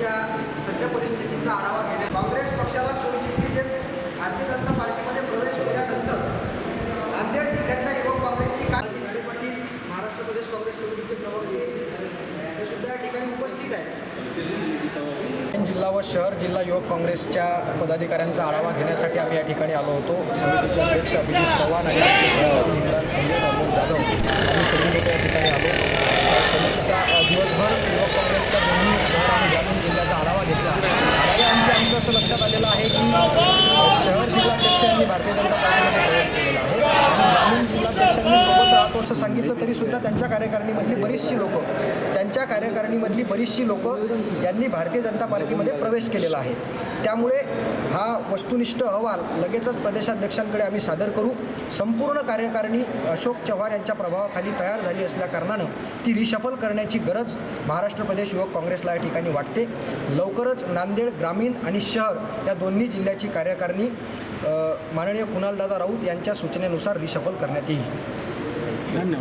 देशाच्या सध्या परिस्थितीचा आढावा घेणे. काँग्रेस पक्षाला सुचिन्हित भारतीय जनता पार्टीमध्ये प्रवेश केल्यानंतर नांदेड जिल्ह्यातल्या युवक काँग्रेसची काय घडीपाटी महाराष्ट्र प्रदेश काँग्रेस कमिटीचे प्रमुख सुद्धा या ठिकाणी उपस्थित जिल्हा व शहर जिल्हा युवक काँग्रेसच्या पदाधिकाऱ्यांचा आढावा घेण्यासाठी आम्ही या ठिकाणी आलो होतो. समितीचे अध्यक्ष अभिजित चव्हाण आणि लक्षात आलेलं आहे की शहर जिल्हाध्यक्षांनी भारतीय जनता पार्टीमध्ये प्रवेश केलेला आहे. आणि ग्रामीण जिल्हाध्यक्षांनी सोबत राहतो असं सांगितलं तरी सुद्धा त्यांच्या कार्यकारिणीमधली बरीचशी लोकं त्यांच्या कार्यकारिणीमधली बरीचशी लोक यांनी भारतीय जनता पार्टीमध्ये प्रवेश केलेला आहे. त्यामुळे हा वस्तुनिष्ठ अहवाल लगेचच प्रदेशाध्यक्षांकडे आम्ही सादर करू. संपूर्ण कार्यकारिणी अशोक चव्हाण यांच्या प्रभावाखाली तयार झाली असल्याकारणानं ती रिशफल करण्याची गरज महाराष्ट्र प्रदेश युवक काँग्रेसला या ठिकाणी वाटते. लवकरच नांदेड ग्रामीण आणि शहर या दोन्ही जिल्ह्याची कार्यकारिणी माननीय कुणालदादा राऊत यांच्या सूचनेनुसार रिशफल करण्यात येईल. धन्यवाद.